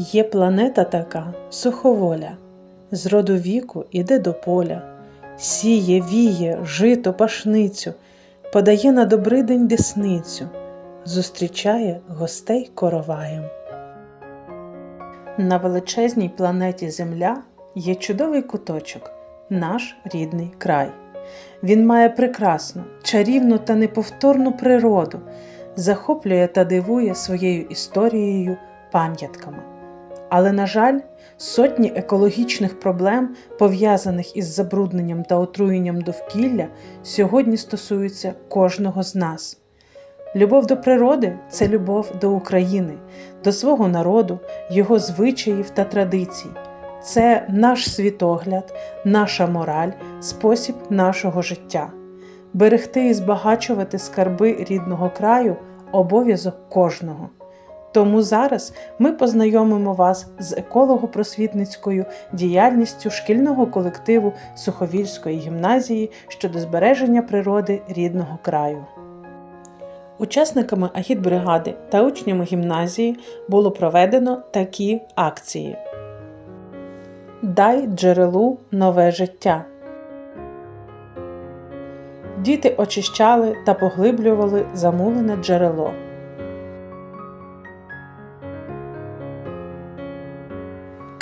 Є планета така суховоля, з роду віку іде до поля, сіє, віє, жито, пашницю, подає на добрий день десницю, зустрічає гостей короваєм. На величезній планеті Земля є чудовий куточок, наш рідний край. Він має прекрасну, чарівну та неповторну природу, захоплює та дивує своєю історією, пам'ятками. Але, на жаль, сотні екологічних проблем, пов'язаних із забрудненням та отруєнням довкілля, сьогодні стосуються кожного з нас. Любов до природи це любов до України, до свого народу, його звичаїв та традицій. Це наш світогляд, наша мораль, спосіб нашого життя. Берегти і збагачувати скарби рідного краю обов'язок кожного. Тому зараз ми познайомимо вас з еколого-просвітницькою діяльністю шкільного колективу Суховільської гімназії щодо збереження природи рідного краю. Учасниками агітбригади та учнями гімназії було проведено такі акції: Дай джерелу нове життя. Діти очищали та поглиблювали замулене джерело.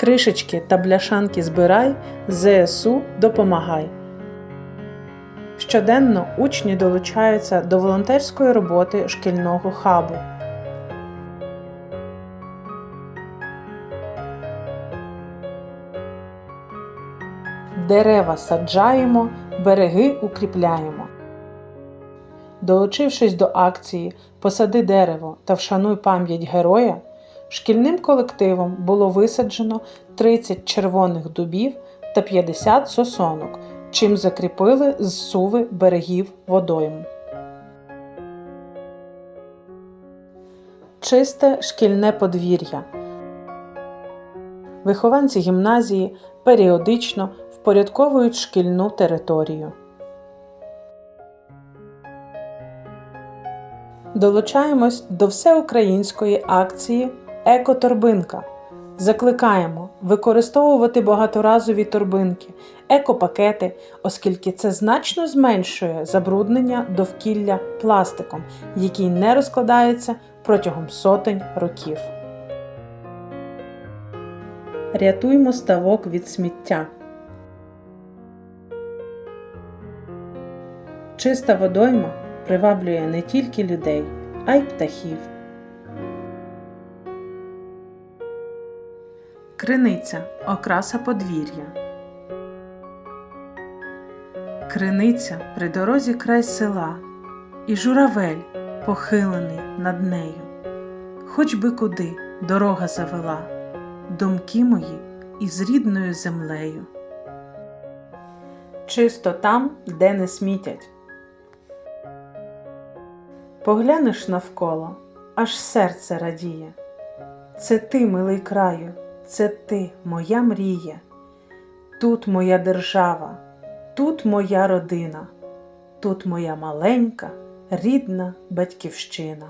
Кришечки та бляшанки збирай, ЗСУ допомагай. Щоденно учні долучаються до волонтерської роботи шкільного хабу. Дерева саджаємо, береги укріпляємо. Долучившись до акції Посади дерево та вшануй пам'ять героя, шкільним колективом було висаджено 30 червоних дубів та 50 сосонок, чим закріпили зсуви берегів водойм. Чисте шкільне подвір'я. Вихованці гімназії періодично впорядковують шкільну територію. Долучаємось до всеукраїнської акції Екоторбинка. Закликаємо використовувати багаторазові торбинки, екопакети, оскільки це значно зменшує забруднення довкілля пластиком, який не розкладається протягом сотень років. Рятуймо ставок від сміття. Чиста водойма приваблює не тільки людей, а й птахів. Криниця окраса подвір'я. Криниця при дорозі край села, і журавель похилений над нею. Хоч би куди дорога завела, думки мої із рідною землею. Чисто там, де не смітять. Поглянеш навколо, аж серце радіє. Це ти, милий краю, це ти, моя мрія. Тут моя держава, тут моя родина, тут моя маленька, рідна батьківщина.